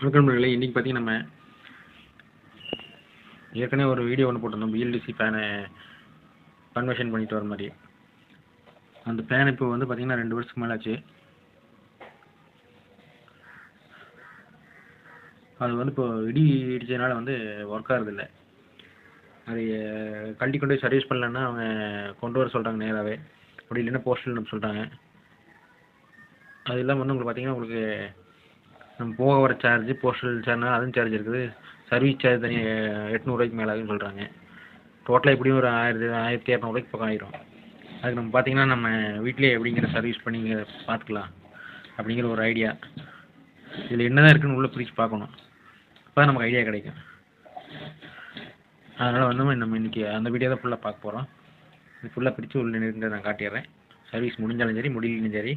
வணக்கம் நண்பர்களே இன்றைக்கி பார்த்தீங்கன்னா நம்ம ஏற்கனவே ஒரு வீடியோ ஒன்று போட்டிருந்தோம். பிஎல்டிசி பேனை கன்வர்ஷன் பண்ணிட்டு வர மாதிரி. அந்த பேன் இப்போ வந்து பார்த்தீங்கன்னா ரெண்டு வருஷத்துக்கு மேலே ஆச்சு அது வந்து இப்போ இடி இடித்ததுனால வந்து ஒர்க் ஆகுறதில்ல அது அஹ், கழட்டி கொண்டு போய் சர்வீஸ் பண்ணலன்னா அவங்க கொண்டு வர சொல்கிறாங்க நேராகவே அப்படி இல்லைன்னா போஸ்டல் சொல்கிறாங்க அது இல்லாமல் வந்து உங்களுக்கு பார்த்தீங்கன்னா உங்களுக்கு நம்ம போக வர சார்ஜ் போஸ்டல் சார்ஜ்னால் அதுவும் சார்ஜ் இருக்குது. சர்வீஸ் சார்ஜ் தனியாக எட்நூறுபாய்க்கு மேலே ஆகுதுன்னு சொல்கிறாங்க டோட்டலாக எப்படியும் ஒரு ஆயிரத்தி ஆயிரத்தி இரநூறுவாய்க்கு பக்கம் ஆயிரும். அதுக்கு நம்ம பார்த்தீங்கன்னா நம்ம வீட்டிலே எப்படிங்கிற சர்வீஸ் பண்ணி பார்த்துக்கலாம் அப்படிங்கிற ஒரு ஐடியா இதில் என்ன தான் இருக்குதுன்னு உள்ளே பிரித்து பார்க்கணும். அப்போ நமக்கு ஐடியா கிடைக்கும். அதனால் வந்து நம்ம இன்றைக்கி அந்த வீடியோ தான் ஃபுல்லாக பார்க்க போகிறோம் இது ஃபுல்லாக பிரித்து உள்ள இருக்கிறத நான் காட்டிடுறேன். சர்வீஸ் முடிஞ்சாலும் சரி முடியலனாலும் சரி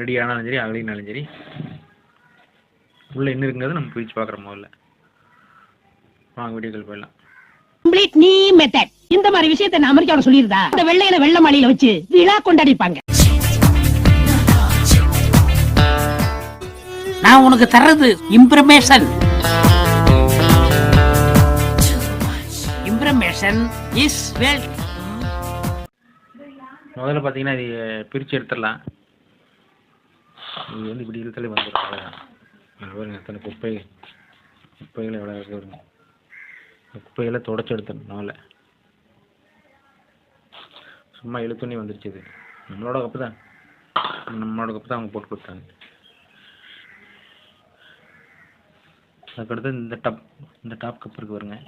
ரெடி ஆனாலும் சரி அகலினாலும் சரி. உள்ளே என்ன இருக்குங்கிறத நம்ம பிரித்து பார்க்குறோம் முதல்ல. வாங்க வீடியோக்கள் போயிடலாம். கம்ப்ளீட் நீ மெத்தட் இந்த மாதிரி விஷயத்தை நான் அமெரிக்காவோட சொல்லியிருந்தா இந்த வெள்ளையில வெள்ள மாலையில வச்சு விழா கொண்டாடிப்பாங்க. நான் உனக்கு தர்றது இம்ப்ரமேஷன் இம்ப்ரமேஷன் இஸ் வெல்த் முதல்ல பார்த்தீங்கன்னா இது பிரித்து எடுத்துடலாம். இது வந்து இப்படி இழுத்தாலே வந்துடும் அவ்வளோதான் பாருங்க எத்தனை குப்பை குப்பைகள் எவ்வளோ இருக்குது பாருங்க. குப்பைகளை தொடச்சி எடுத்துடணும் முதல்ல. சும்மா எழுத்துணி வந்துருச்சு இது. நம்மளோட கப்பு தான். நம்மளோட கப்பு தான் அவங்க போட்டு கொடுத்தாங்க. அதுக்கடுத்து இந்த டாப் இந்த டாப் கப் இருக்கு பாருங்க.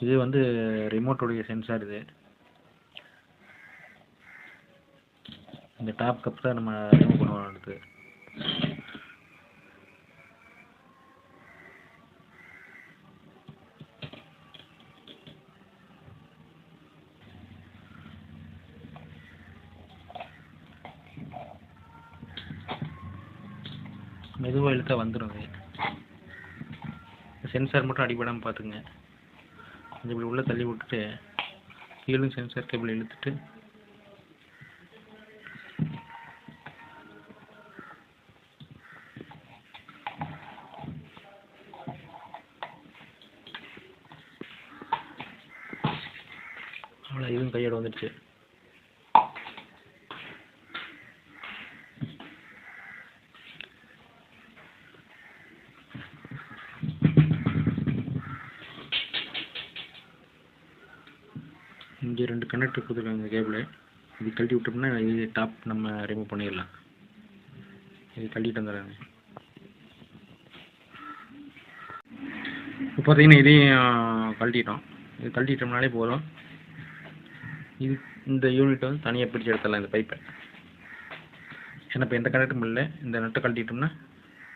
இது வந்து ரிமோட்டுடைய சென்சார் இது. இந்த டாப் கப் தான் நம்ம ரிமூவ் பண்ணுவோம் அடுத்து மெதுவாக இழுத்தா வந்துடும் அது. சென்சார் மட்டும் அடிபடாமல் பார்த்துங்க கொஞ்சம் இப்படி உள்ளே தள்ளி விட்டுட்டு கீழும் சென்சார் கேபிள் இழுத்துட்டு கனெக்டர் கொடுத்துருக்காங்க கேபிள் இது கழட்டி விட்டோம்னா இது டாப் நம்ம ரிமூவ் பண்ணிடலாம். இது கழட்டிட்டு வந்துடுறாங்க. இப்போ பார்த்தீங்கன்னா இதையும் கழட்டிட்டோம். இது கழட்டிட்டோம்னாலே போதும். இது இந்த யூனிட் வந்து தனியாக பிரித்து எடுத்துடலாம் இந்த பைப்பை ஏன்னா இப்போ எந்த கனெக்டும் இல்லை. இந்த நட்டை கழட்டிட்டோம்னா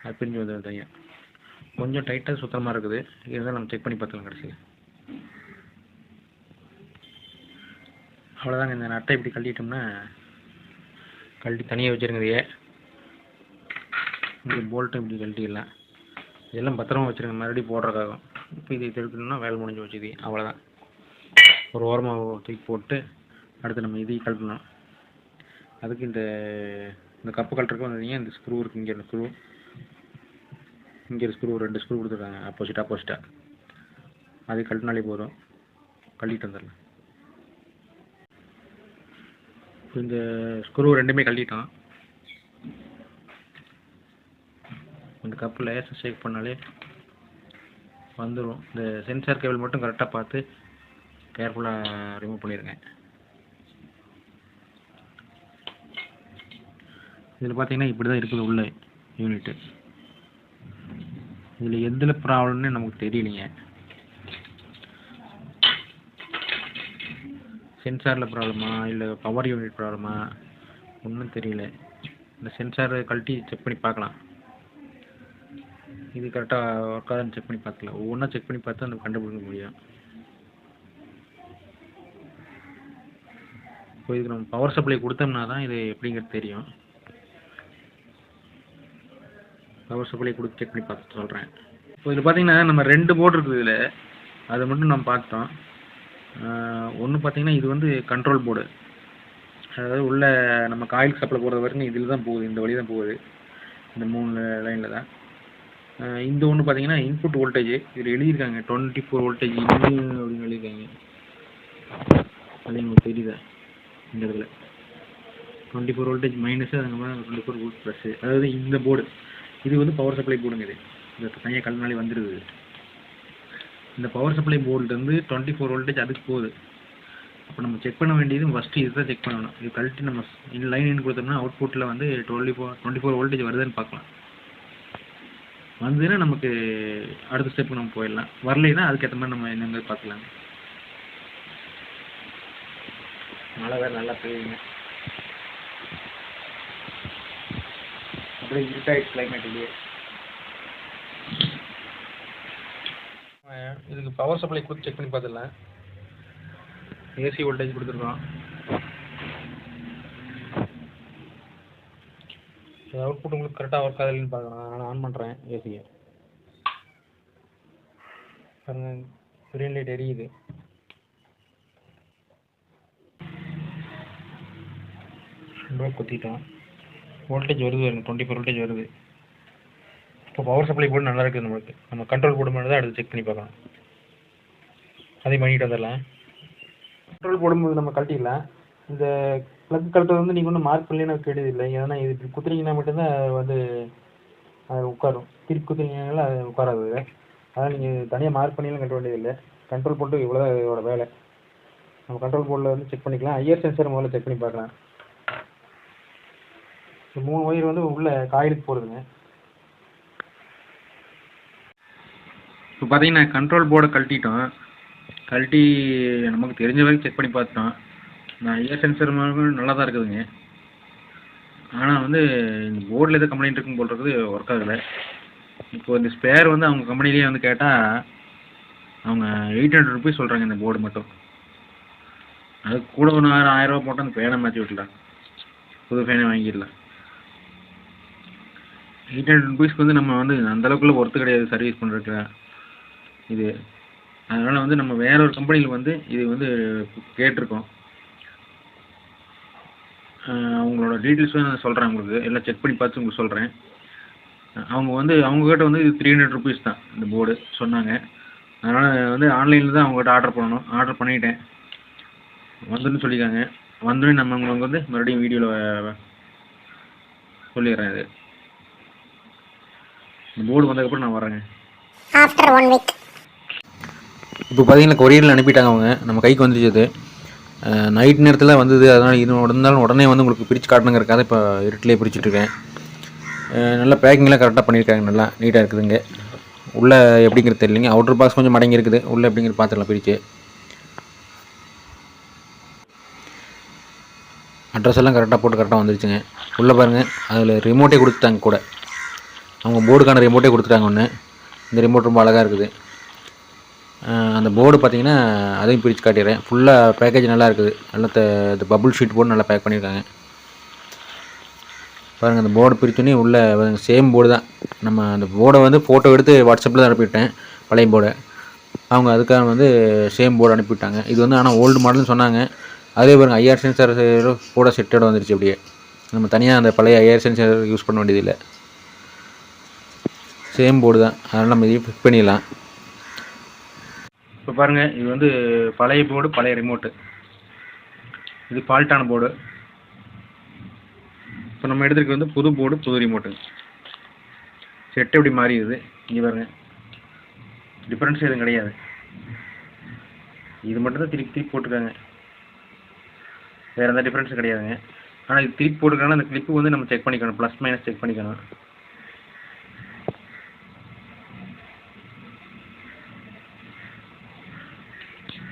அது பிரிஞ்சு வந்துடும் தனியாக கொஞ்சம் டைட்டாக சுத்தமாக இருக்குது. இருந்தாலும் நம்ம செக் பண்ணி பார்த்துக்கலாம் கடைசியில். அவ்வளோதாங்க இந்த நட்டை இப்படி கழட்டிட்டோம்னா கழட்டி தனியாக வச்சுருங்க இதையே. போல்ட்டும் இப்படி கழட்டிடலாம். இதெல்லாம் பத்திரமா வச்சுருங்க மறுபடியும் போடுறதுக்காகும் இப்போ இதை தெளிக்கணும்னா வேலை முடிஞ்சு வச்சு இது அவ்வளோதான் ஒரு ஓரமாக தூக்கி போட்டு அடுத்து நம்ம இதையும் கழட்டணும். அதுக்கு இந்த இந்த கப்பு கழட்டுறதுக்கு வந்தீங்க இந்த ஸ்க்ரூ இருக்குது இங்கே இந்த ஸ்க்ரூ இங்கே ஒரு ஸ்க்ரூ ரெண்டு ஸ்க்ரூ கொடுத்துருக்காங்க ஆப்போசிட் ஆப்போசிட்டாக அது கழட்டினாலே போதும். கழட்டிட்டு வந்துடலாம் இப்போ இந்த ஸ்க்ரூ ரெண்டுமே கழட்டிட்டான். இந்த கப்பு லேசாக ஷேக் பண்ணாலே வந்துடும் இந்த சென்சார் கேபிள் மட்டும் கரெக்டாக பார்த்து கேர்ஃபுல்லாக ரிமூவ் பண்ணிடுங்க இதில் பார்த்தீங்கன்னா இப்படி தான் இருக்குது உள்ள யூனிட்டு இதில் எதில் ப்ராப்ளம்னு நமக்கு தெரியலைங்க. சென்சாரில் ப்ராப்ளமா இல்லை பவர் யூனிட் ப்ராப்ளமா ஒன்றும் தெரியல. இந்த சென்சார் கழட்டி செக் பண்ணி பார்க்கலாம். இது கரெக்டாக ஒர்க் ஆகுதுன்னு செக் பண்ணி பார்க்கலாம் ஒவ்வொன்றா செக் பண்ணி பார்த்து நம்ம கண்டுபிடிக்க முடியும். இப்போ இதுக்கு நம்ம பவர் சப்ளை கொடுத்தோம்னா தான் இது எப்படிங்கிறது தெரியும். பவர் சப்ளை கொடுத்து செக் பண்ணி பார்த்து சொல்கிறேன் இப்போ இதில் பார்த்தீங்கன்னா நம்ம ரெண்டு போர்டு இருக்குது இதில். அதை மட்டும் நம்ம பார்த்தோம். ஒன்று பார்த்தீங்கன்னா இது வந்து கண்ட்ரோல் போர்டு அதாவது உள்ள நம்ம காயில் சப்ளை போகிறது வரைக்கும் இதில் தான் போகுது இந்த வழி தான் போகுது. இந்த மூணு லைனில் தான். இந்த ஒன்று பார்த்தீங்கன்னா இன்புட் வோல்டேஜ் இதில் எழுதியிருக்காங்க டுவெண்ட்டி ஃபோர் வோல்டேஜ் இது அப்படின்னு எழுதியிருக்காங்க. அது உங்களுக்கு தெரியுதா இந்த இடத்துல. டுவெண்ட்டி ஃபோர் வோல்டேஜ் அதுக்கு அதுக்கப்புறம் டுவெண்ட்டி ஃபோர் வோல்ட் ப்ளஸ்ஸு அதாவது இந்த போர்டு இது வந்து பவர் சப்ளை போர்டுங்க இது. இந்த தனியாக கல்நாளி வந்துடுது இந்த பவர் சப்ளை போர்டுலேருந்து டுவெண்ட்டி ஃபோர் வோல்டேஜ் அதுக்கு போகுது. அப்போ நம்ம செக் பண்ண வேண்டியது ஃபஸ்ட்டு இதுதான் செக் பண்ணணும். இது கழட்டி நம்ம இன் லைன் இன் கொடுத்தோம்னா அவுட்புட்டில் வந்து twenty four twenty four voltage வருதுன்னு பார்க்கலாம். வந்ததுன்னா நமக்கு அடுத்த ஸ்டெப்பு நம்ம போயிடலாம். வரலைன்னா அதுக்கேற்ற மாதிரி நம்ம என்னங்கிறது பார்க்கலாம் மழை வேறு நல்லா பெய்யுங்க அப்படியே இருட்டாயிடுச்சு கிளைமேட் இல்லையே இதுக்கு பவர் சப்ளை கொடுத்து செக் பண்ணி பார்த்துடலாம். ஏசி வோல்டேஜ் கொடுத்துருக்கோம். அவுட்புட் உங்களுக்கு கரெக்டாக ஒர்க் ஆகலைன்னு பார்க்குறேன் நான் ஆன் பண்ணுறேன் ஏசியை பாருங்கள் கிரீன் லைட் எரியுது. ரெண்டு குத்திட்டோம். வோல்டேஜ் வருது எனக்கு டுவெண்ட்டி ஃபோர் வோல்டேஜ் வருது. இப்போ பவர் சப்ளை போர்டு நல்லா இருக்குது நம்மளுக்கு. நம்ம கண்ட்ரோல் போர்டு மட்டும் தான் அடுத்து செக் பண்ணி பார்க்கலாம் அதையும் பண்ணிட்டு வந்துடலாம். கண்ட்ரோல் போடும்போது நம்ம கழட்டிடலாம். இந்த ப்ளக் கழட்டுறது வந்து நீங்கள் ஒன்றும் மார்க் பண்ணலாம் கேட்டது இல்லை. ஏன்னா இது குத்துறீங்கன்னா மட்டும்தான் அது வந்து அது உட்காரும். திருப்பி குத்துறீங்கனால அது உட்காராது அதனால் நீங்கள் தனியாக மார்க் பண்ணிலாம் கட்ட வேண்டியதில்லை. கண்ட்ரோல் போட்டு இவ்வளோ தான் இதோட வேலை. நம்ம கண்ட்ரோல் போர்டில் வந்து செக் பண்ணிக்கலாம். ஐயர் சென்சர் முதல்ல செக் பண்ணி பார்க்கலாம். மூணு ஒயர் வந்து உள்ள காயிலுக்கு போகிறதுங்க இப்போ பார்த்தீங்கன்னா கண்ட்ரோல் போர்டை கழட்டிட்டோம். கழட்டி நமக்கு தெரிஞ்ச வரைக்கும் செக் பண்ணி பார்த்துட்டோம். நான் ஐஆர் சென்சர் நல்லா தான் இருக்குதுங்க. ஆனால் வந்து இந்த போர்டில் எதுவும் கம்ப்ளைண்ட் இருக்கும் போல் இருக்குது ஒர்க் ஆகலை. இப்போ இந்த ஸ்பேர் வந்து அவங்க கம்பெனிலேயே வந்து கேட்டால் அவங்க எயிட் ஹண்ட்ரட் ருபீஸ் சொல்கிறாங்க இந்த போர்டு மட்டும். அது கூட ஒரு ஆயிரம் ஆயிரம் ரூபா போட்டால் அந்த ஃபேனை மாற்றி விட்டுலாம் புது ஃபேனை வாங்கிடலாம். எயிட் ஹண்ட்ரட் ருபீஸ்க்கு வந்து நம்ம வந்து அந்தளவுக்குள்ளே ஒர்த்து கிடையாது சர்வீஸ் பண்ணுறதுக்கு இது. அதனால் வந்து நம்ம வேற ஒரு கம்பெனியில் வந்து இது வந்து கேட்டிருக்கோம். அவங்களோட டீட்டெயில்ஸும் நான் சொல்கிறேன் உங்களுக்கு. எல்லாம் செக் பண்ணி பார்த்து உங்களுக்கு சொல்கிறேன் அவங்க வந்து அவங்கக்கிட்ட வந்து இது த்ரீ ஹண்ட்ரட் ருபீஸ் தான் இந்த போர்டு சொன்னாங்க. அதனால் வந்து ஆன்லைனில் தான் அவங்ககிட்ட ஆர்டர் பண்ணணும். ஆர்டர் பண்ணிட்டேன். வந்துன்னு சொல்லியிருக்காங்க. வந்தோடனே நம்ம உங்களுக்கு வந்து மறுபடியும் வீடியோவில் சொல்லிடுறேன் இது. இந்த போர்டு வந்ததுக்கப்புறம் நான் வரேங்க ஆஃப்டர் ஒன் வீக் இப்போ பார்த்தீங்கன்னா கொரியரில் அனுப்பிட்டாங்க அவங்க. நம்ம கைக்கு வந்துருச்சு அது. நைட் நேரத்தில் வந்தது. அதனால் இது இருந்தாலும் உடனே வந்து உங்களுக்கு பிரித்து காட்டணுங்கிறக்காக இப்போ இருட்டிலே பிரிச்சுட்ருக்கேன் நல்லா பேக்கிங்லாம் கரெக்டாக பண்ணியிருக்காங்க. நல்லா நீட்டாக இருக்குதுங்க உள்ளே எப்படிங்கிறது தெரியலைங்க. அவுட்டர் பாக்ஸ் கொஞ்சம் மடங்கி இருக்குது. உள்ளே எப்படிங்கிறது பார்த்துக்கலாம் பிரித்து அட்ரஸ் எல்லாம் கரெக்டாக போட்டு கரெக்டாக வந்துருச்சுங்க. உள்ளே பாருங்கள் அதில் ரிமோட்டே கொடுத்துட்டாங்க கூட. அவங்க போர்டுக்கான ரிமோட்டே கொடுத்துட்டாங்க ஒன்று இந்த ரிமோட் ரொம்ப அழகாக இருக்குது. அந்த போர்டு பார்த்தீங்கன்னா அதையும் பிரித்து காட்டிடுறேன். ஃபுல்லாக பேக்கேஜ் நல்லா இருக்குது. நல்லா த இந்த பபுள் ஷீட் போர்டு நல்லா பேக் பண்ணியிருக்காங்க. பாருங்கள் அந்த போர்டு பிரித்தோன்னே உள்ள சேம் போர்டு தான். நம்ம அந்த போர்டை வந்து ஃபோட்டோ எடுத்து வாட்ஸ்அப்பில் தான் அனுப்பிவிட்டேன் பழைய போர்டை அவங்க அதுக்காக வந்து சேம் போர்டு அனுப்பிவிட்டாங்க. இது வந்து ஆனால் ஓல்டு மாடல்னு சொன்னாங்க. அதே பாருங்கள் ஐஆர் சென்சார் கூட செட்டோட வந்துருச்சு அப்படியே. நம்ம தனியாக அந்த பழைய ஐஆர் சென்சார் யூஸ் பண்ண வேண்டியதில்லை. சேம் போர்டு தான். அதனால் நம்ம இதையும் ஃபிட் பண்ணிடலாம். இப்போ பாருங்கள் இது வந்து பழைய போர்டு பழைய ரிமோட்டு இது ஃபால்ட்டான போர்டு இப்போ நம்ம எடுத்துருக்கு வந்து புது போர்டு புது ரிமோட்டு செட்டு எப்படி மாறிடுது? இங்கே பாருங்கள் டிஃப்ரென்ஸ் எதுவும் கிடையாது. இது மட்டும் தான் திருப்பி திருப்பி போட்டிருக்காங்க. வேறு எந்த டிஃப்ரென்ஸும் கிடையாதுங்க. ஆனால் இது திருப்பி போட்டிருக்காங்கன்னா அந்த கிளிப்பு வந்து நம்ம செக் பண்ணிக்கணும். ப்ளஸ் மைனஸ் செக் பண்ணிக்கணும்.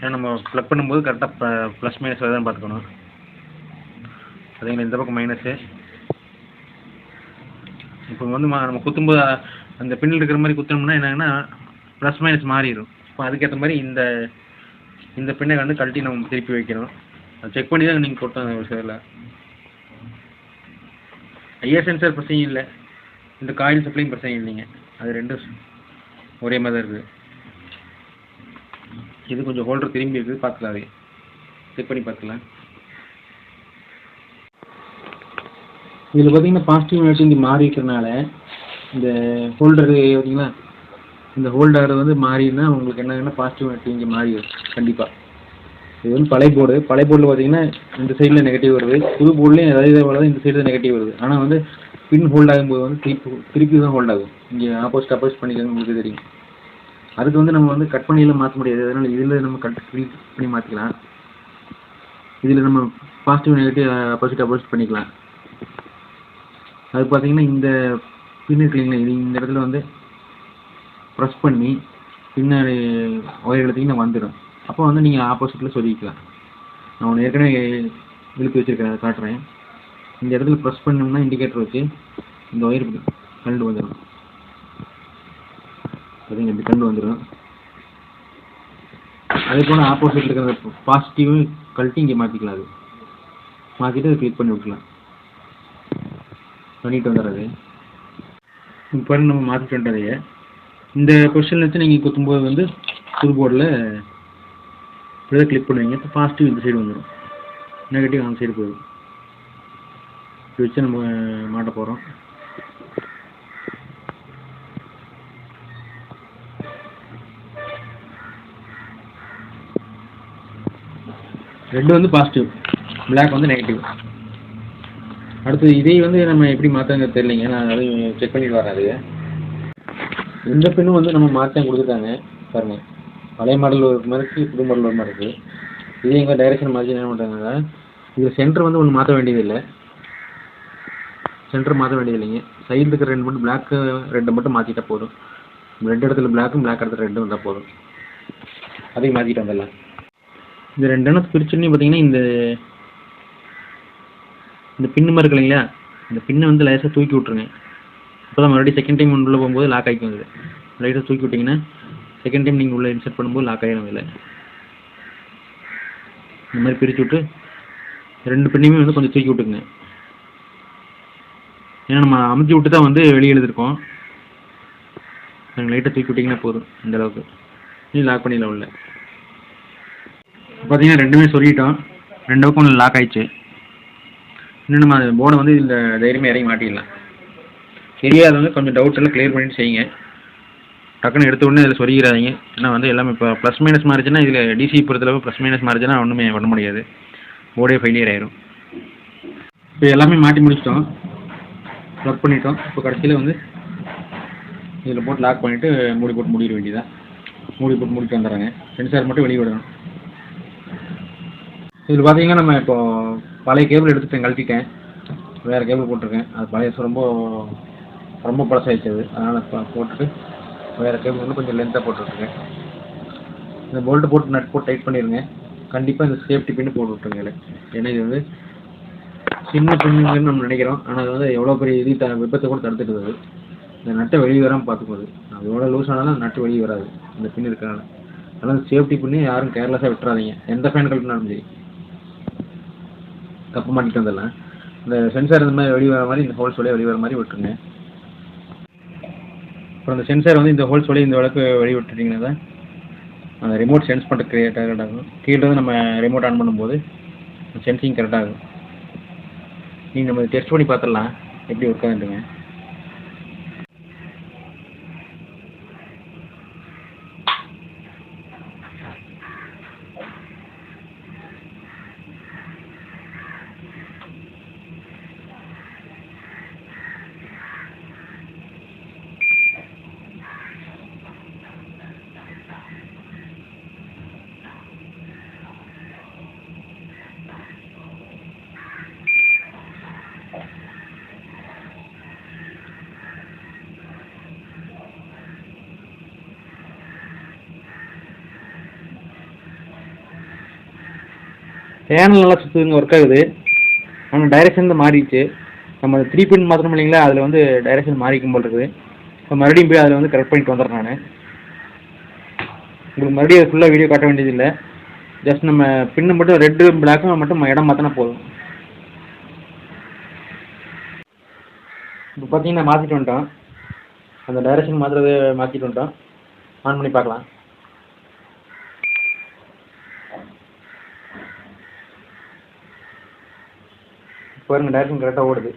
ஏன்னா நம்ம ப்ளக் பண்ணும்போது கரெக்டாக ப்ளஸ் மைனஸ் வருதான்னு பார்த்துக்கணும். அதேங்களா இந்த பக்கம் மைனஸு இப்போ வந்து நம்ம குத்தும்போது அந்த பின்னில் இருக்கிற மாதிரி குத்தணும்னா என்னங்கன்னா ப்ளஸ் மைனஸ் மாறிடும். இப்போ அதுக்கேற்ற மாதிரி இந்த இந்த பின்னை வந்து கழட்டி நம்ம திருப்பி வைக்கணும். அது செக் பண்ணி தான் நீங்கள் கொடுத்தாங்க ஒரு சில ஐஆர் சென்சார் பிரச்சனையும் இல்லை. இந்த காயில் சப்ளையும் பிரச்சனை இல்லைங்க. அது ரெண்டும் ஒரே மாதிரி தான் இருக்குது. இது கொஞ்சம் ஹோல்டர் திரும்பி இருக்குது பார்த்துக்கலாம். அது செக் பண்ணி பார்த்துக்கலாம். இதில் பார்த்தீங்கன்னா பாசிட்டிவ் நெகட்டிவ் இங்கே மாறி இருக்கிறனால இந்த ஹோல்டரு பார்த்தீங்களா இந்த ஹோல்டர் வந்து மாறினா உங்களுக்கு என்னன்னா பாசிட்டிவ் இங்கே மாறி வரும் கண்டிப்பாக இது வந்து பழைய போர்டு பழைய போர்டில் பார்த்தீங்கன்னா இந்த சைடில் நெகட்டிவ் வருது. புது போர்ட்லேயும் அதே இதே போல இந்த சைடு நெகட்டிவ் வருது. ஆனால் வந்து பின் ஹோல்ட் ஆகும்போது வந்து திருப்பி திருப்பி தான் ஹோல்ட் ஆகும். இங்கே ஆப்போசிட் ஆப்போசிட் பண்ணிக்கிறது உங்களுக்கு தெரியும். அதுக்கு வந்து நம்ம வந்து கட் பண்ணியெல்லாம் மாற்ற முடியாது. அதனால் இதில் நம்ம கட் ஃபில் பண்ணி மாற்றிக்கலாம் இதில் நம்ம பாசிட்டிவ் நெகட்டிவ் அப்போசிட் ஆப்போசிட் பண்ணிக்கலாம். அது பார்த்தீங்கன்னா இந்த பின் இருக்கு இல்லைங்களா இது இந்த இடத்துல வந்து ப்ரெஸ் பண்ணி பின்னாடி ஒயர் எடுத்தீங்கன்னா வந்துடும். அப்போ வந்து நீங்கள் ஆப்போசிட்டில் சொல்லிக்கலாம். நான் ஒன்று ஏற்கனவே இழுத்து வச்சுருக்கேன் அதை காட்டுறேன். இந்த இடத்துல ப்ரெஸ் பண்ணோம்னா இண்டிகேட்டர் வச்சு இந்த ஒயர் இப்படி கண்டு வந்துடும். சரிங்க இப்படி கண்டு வந்துடும் அதே போல் ஆப்போசிட்டில் இருக்கிற பாசிட்டிவும் கழட்டி இங்கே மாற்றிக்கலாம் அது. மாற்றிட்டு அதை கிளிக் பண்ணி விட்டுலாம் பண்ணிட்டு வந்துடுறது இப்போ நம்ம மாற்றிட்டு வந்துட்டதையே இந்த கொஸ்டின் வச்சு நீங்கள் குத்தும்போது வந்து புது போர்டில் இப்படிதான் கிளிக் பண்ணுவீங்க. இப்போ பாசிட்டிவ் இந்த சைடு வந்துடும் நெகட்டிவ் அந்த சைடு போயிடும் இப்படி வச்சு நம்ம மாட்ட போகிறோம் ரெட்டு வந்து பாசிட்டிவ் பிளாக் வந்து நெகட்டிவ் அடுத்து இதை வந்து நம்ம எப்படி மாற்றுறது தெரியலைங்க. நான் அதையும் செக் பண்ணிட்டு வரேன் அது இந்த பின்னும் வந்து நம்ம மாற்றம் கொடுத்துட்டாங்க. பாருங்க. பழைய மாடல் ஒரு மாதிரி இருக்குது புது மாடல் ஒரு மாதிரி இருக்குது இதே எங்கள் டைரக்ஷன் மாற்றி என்ன பண்ணுறாங்க இது சென்டர் வந்து ஒன்று மாற்ற வேண்டியதில்லை. சென்டர் மாற்ற வேண்டியதில்லைங்க. சைடு இருக்கிற ரெண்டு மட்டும் பிளாக்கு ரெண்டு மட்டும் மாற்றிட்டா போதும். ரெண்டு இடத்துல பிளாக்கும் பிளாக் இடத்துல ரெண்டும் வந்தால் போதும். அதையும் மாற்றிட்டு வந்துடலாம். இந்த ரெண்டு எண்ணம் பிரிச்சுன்னு பார்த்தீங்கன்னா இந்த இந்த பின்னு மாதிரி இருக்கு இல்லைங்களா? இந்த பின்னை வந்து லேசாக தூக்கி விட்ருங்க அப்போ தான் மறுபடியும் செகண்ட் டைம் உள்ளே போகும்போது லாக் ஆகிக்கும் இது லைட்டாக தூக்கி விட்டிங்கன்னா செகண்ட் டைம் நீங்கள் உள்ளே இன்சர்ட் பண்ணும்போது லாக் ஆகிடும் இல்லை இந்த மாதிரி பிரித்து விட்டு ரெண்டு பின்னையுமே வந்து கொஞ்சம் தூக்கி விட்டுக்குங்க. ஏன்னா நம்ம அமுத்தி விட்டு தான் வந்து வெளியே எழுதிருக்கோம் லைட்டாக தூக்கி விட்டிங்கன்னா போதும் இந்த அளவுக்கு. நீ லாக் பண்ணிடலாம் உள்ள. பார்த்தீங்கன்னா ரெண்டுமே சொல்லிட்டோம். ரெண்டு பக்கம் லாக் ஆயிடுச்சு. இன்னும் நம்ம போர்டை வந்து இந்த தைரியமாக இறங்கி மாட்டிடலாம். தெரியாதவங்க கொஞ்சம் டவுட்ஸ் எல்லாம் கிளியர் பண்ணிட்டு செய்யுங்க. டக்குன்னு எடுத்த உடனே இதில் சொல்லிக்கிறாதீங்க ஏன்னா வந்து எல்லாமே இப்போ ப்ளஸ் மைனஸ் மாறிச்சுன்னா இதில் டிசி பொறுத்தளவு ப்ளஸ் மைனஸ் மாறிச்சுன்னா ஒன்றுமே பண்ண முடியாது. போர்டே ஃபெயிலியர் ஆயிரும். இப்போ எல்லாமே மாட்டி முடிச்சிட்டோம். ப்ளக் பண்ணிட்டோம். இப்போ கடைசியில் வந்து இதில் போட்டு லாக் பண்ணிவிட்டு மூடி போட்டு மூடிட வேண்டியதான் மூடி போட்டு மூடிட்டு வந்துடுறாங்க. சென்சார் மட்டும் வெளியே விடணும். இதில் பார்த்தீங்கன்னா நம்ம இப்போ பழைய கேபிள் எடுத்துட்டேன் கழட்டிட்டேன். வேறு கேபிள் போட்டிருக்கேன். அது பழைய ரொம்ப ரொம்ப பழசாயிடுச்சு அது. அதனால் இப்போ போட்டுட்டு வேறு கேபிள் வந்து கொஞ்சம் லென்த்தாக போட்டுருக்கேன் இந்த போல்ட்டு போட்டு நட் போட்டு டைட் பண்ணிடுங்க கண்டிப்பாக இந்த சேஃப்டி பின்னு போட்டு விட்ருங்க ஏன்னா இது வந்து சின்ன பின்னுங்கன்னு நம்ம நினைக்கிறோம். ஆனால் அது வந்து எவ்வளோ பெரிய இது த விபத்தை கூட தடுத்துட்டு வருது இந்த நட்டை வெளியே வராமல் பார்த்துக்கோது. அது எவ்வளோ லூஸ் ஆனாலும் நட்டு வெளியே வராது. இந்த பின் இருக்கனால அதனால் சேஃப்டி பின்னு யாரும் கேர்லெஸ்ஸாக விட்டுறாதீங்க. எந்த ஃபேன் கழட்டினாலும் சரி. தப்பு மாட்டிட்டு வந்துடலாம் இந்த சென்சார் இந்த மாதிரி வெளியே வர மாதிரி இந்த ஹோல்ஸ் வழியாக வெளியே வர மாதிரி விட்டுருங்க. அப்புறம் இந்த சென்சார் வந்து இந்த ஹோல்ஸ் வழியாக இந்த அளவுக்கு வெளியே விட்டுட்டிங்கன்னா அந்த ரிமோட் சென்ஸ் பண்ணுற கிரியேட் ஆகும். கீழே வந்து நம்ம ரிமோட் ஆன் பண்ணும்போது சென்சிங் கரெக்டாகும் நீங்கள் நம்ம டெஸ்ட் பண்ணி பார்த்துடலாம். எப்படி ஒர்க் ஆகுதுங்க சேனல் நல்லா சுற்றுதுங்க ஒர்க் ஆகுது. ஆனால் டைரெக்ஷன் தான் மாறிடுச்சு. நம்ம த்ரீ பின் மாற்றணும் இல்லைங்களா? அதில் வந்து டைரெக்ஷன் மாறிக்கும் போல் இருக்குது. இப்போ மறுபடியும் போய் அதில் வந்து கரெக்ட் பண்ணிட்டு வந்துடுறேன் நான். உங்களுக்கு மறுபடியும் ஃபுல்லாக வீடியோ காட்ட வேண்டியதில்லை. ஜஸ்ட் நம்ம பின்னு மட்டும் ரெட்டு பிளாக்கும் மட்டும் இடம் மாற்றினா போதும். இப்போ பார்த்தீங்கன்னா மாற்றிட்டு வந்துட்டோம். அந்த டைரக்ஷன் மாற்றுறது மாற்றிட்டு வந்துட்டோம். ஆன் பண்ணி பார்க்கலாம். பாருங்க டேரக்ஷன் கரெக்டாக ஓடுது.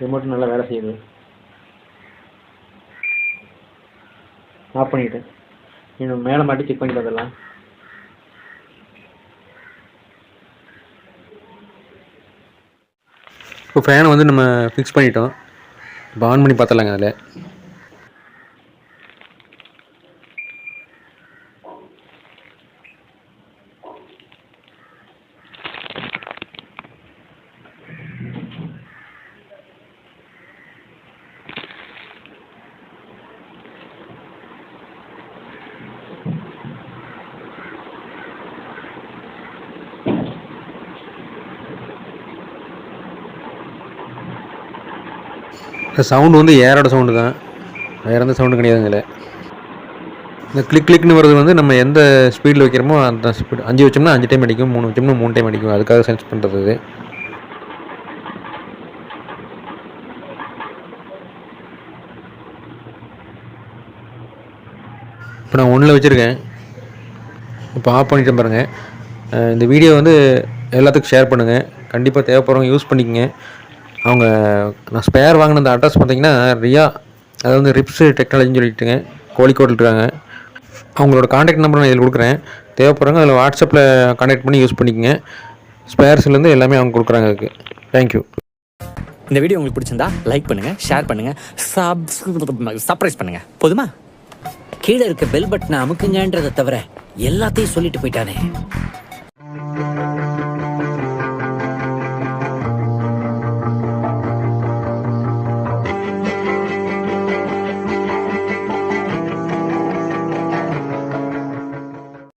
ரிமோட் நல்லா வேலை செய்யுது. ஆஃப் பண்ணிவிட்டு இன்னும் மேலே மாட்டி செக் பண்ணி அதெல்லாம் இப்போ ஃபேனை வந்து நம்ம ஃபிக்ஸ் பண்ணிட்டோம். இப்போ ஆன் பண்ணி பார்த்துடலாங்க அதில். இந்த சவுண்டு வந்து ஏரோட சவுண்டு தான். வேறு எந்த சவுண்டும் கிடையாதுங்களே இந்த கிளிக் கிளிக்னு வர்றது வந்து நம்ம எந்த ஸ்பீடில் வைக்கிறோமோ அந்த ஸ்பீட் அஞ்சு வச்சோம்னா அஞ்சு டைம் அடிக்கும் மூணு வச்சோம்னா மூணு டைம் அடிக்கும். அதுக்காக சென்ஸ் பண்ணுறது இது. இப்போ நான் ஒன்றில் வச்சுருக்கேன். இப்போ ஆஃப் பண்ணிட்டேன் பாருங்கள் இந்த வீடியோ வந்து எல்லாத்துக்கும் ஷேர் பண்ணுங்கள் கண்டிப்பாக தேவைப்படுறவங்க யூஸ் பண்ணிக்கங்க. அவங்க நான் ஸ்பேர் வாங்கின அந்த அட்ரஸ் பார்த்தீங்கன்னா ரியா அதாவது வந்து ரிப்ஸ் டெக்னாலஜின்னு சொல்லிட்டுங்க கோழிக்கோட்டில் இருக்காங்க. அவங்களோட காண்டாக்ட் நம்பர் நான் இதில் கொடுக்குறேன். தேவைப்படுறவங்க அதில் வாட்ஸ்அப்பில் காண்டாக்ட் பண்ணி யூஸ் பண்ணிக்கங்க. ஸ்பேர்ஸ்லேருந்து எல்லாமே அவங்க கொடுக்குறாங்க அதுக்கு. தேங்க்யூ இந்த வீடியோ உங்களுக்கு பிடிச்சிருந்தா லைக் பண்ணுங்க ஷேர் பண்ணுங்க சப்ஸ்கிரைப் பண்ணுங்க. போதுமா? கீழே இருக்க பெல் பட்டனை அமுக்குங்கன்றதை தவிர எல்லாத்தையும் சொல்லிட்டு போயிட்டானே.